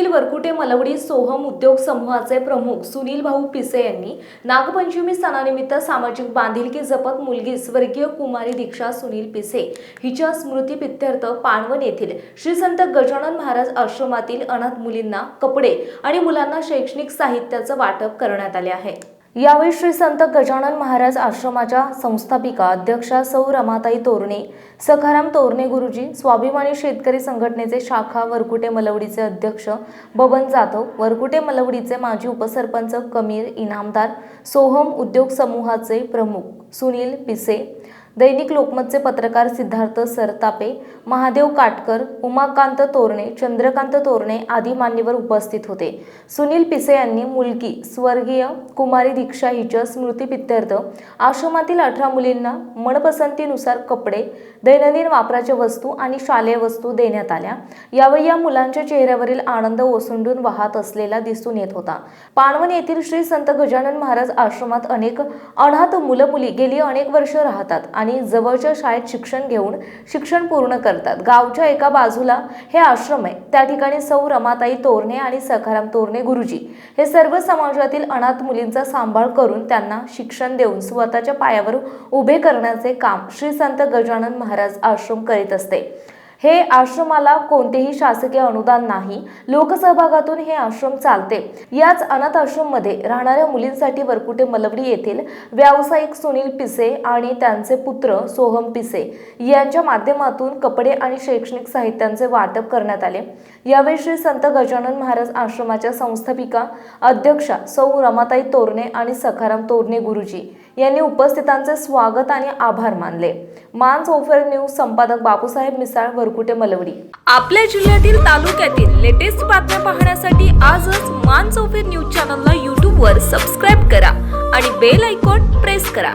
वरकुटे मलवडी सोहम उद्योग समूहाचे प्रमुख सुनील भाऊ पिसे यांनी नागपंचमी सणानिमित्त सामाजिक बांधिलकी जपत मुलगी स्वर्गीय कुमारी दीक्षा सुनील पिसे हिच्या स्मृतीपित्यर्थ पाणवण येथील श्री संत गजानन महाराज आश्रमातील अनाथ मुलींना कपडे आणि मुलांना शैक्षणिक साहित्याचं वाटप करण्यात आले आहे. यावेळी श्री संत गजानन महाराज आश्रमाच्या संस्थापिका अध्यक्षा सौ रमाताई तोरणे सखाराम तोरणे गुरुजी स्वाभिमानी शेतकरी संघटनेचे शाखा वरकुटे मलवडीचे अध्यक्ष बबन जाधव वरकुटे मलवडीचे माजी उपसरपंच कमीर इनामदार सोहम उद्योग समूहाचे प्रमुख सुनील पिसे दैनिक लोकमतचे पत्रकार सिद्धार्थ सरतापे महादेव काटकर उमाकांत तोरणे चंद्रकांत तोरणे आदी मान्यवर उपस्थित होते. सुनील पिसे यांनी मुलगी स्वर्गीय कुमारी दीक्षा हिच्या स्मृतीप्रित्यर्थ आश्रमातील अठरा मुलींना मनपसंतीनुसार कपडे दैनंदिन वापराच्या वस्तू आणि शालेय वस्तू देण्यात आल्या. यावेळी या मुलांच्या चेहऱ्यावरील आनंद ओसंडून वाहत असलेला दिसून येत होता. पाणवण येथील श्री संत गजानन महाराज आश्रमात अनेक अनाथ मुलं मुली गेली अनेक वर्ष राहतात आणि जवळच्या शाळेत शिक्षण घेऊन शिक्षण पूर्ण करतात. गावच्या एका बाजूला हे आश्रम आहे. त्या ठिकाणी सौ रमाताई तोरणे आणि सखाराम तोरणे गुरुजी हे सर्व समाजातील अनाथ मुलींचा सांभाळ करून त्यांना शिक्षण देऊन स्वतःच्या पायावर उभे करण्याचे काम श्री संत गजानन महाराज आश्रम करीत असते. हे आश्रमाला कोणतेही शासकीय अनुदान नाही लोकसहभागातून हे आश्रम चालते. याच अनाथ आश्रममध्ये राहणाऱ्या मुलींसाठी वरकुटे मलवडी येथील व्यावसायिक सुनील पिसे आणि त्यांचे पुत्र सोहम पिसे यांच्या माध्यमातून कपडे आणि शैक्षणिक साहित्यांचे वाटप करण्यात आले. यावेळी श्री संत गजानन महाराज आश्रमाच्या संस्थापिका अध्यक्षा सौ रमाताई तोरणे आणि सखाराम तोरणे गुरुजी यांनी उपस्थितांचे स्वागत आणि आभार मानले. मान सोफर न्यूज संपादक बापूसाहेब मिसाळ वरकुटे मलवडी. आपल्या जिल्ह्यातील तालुक्यातील लेटेस्ट बातम्या पाहण्यासाठी आजच मान चौफेर न्यूज चॅनलला यूट्यूबवर सबस्क्राईब करा आणि बेल आयकॉन प्रेस करा.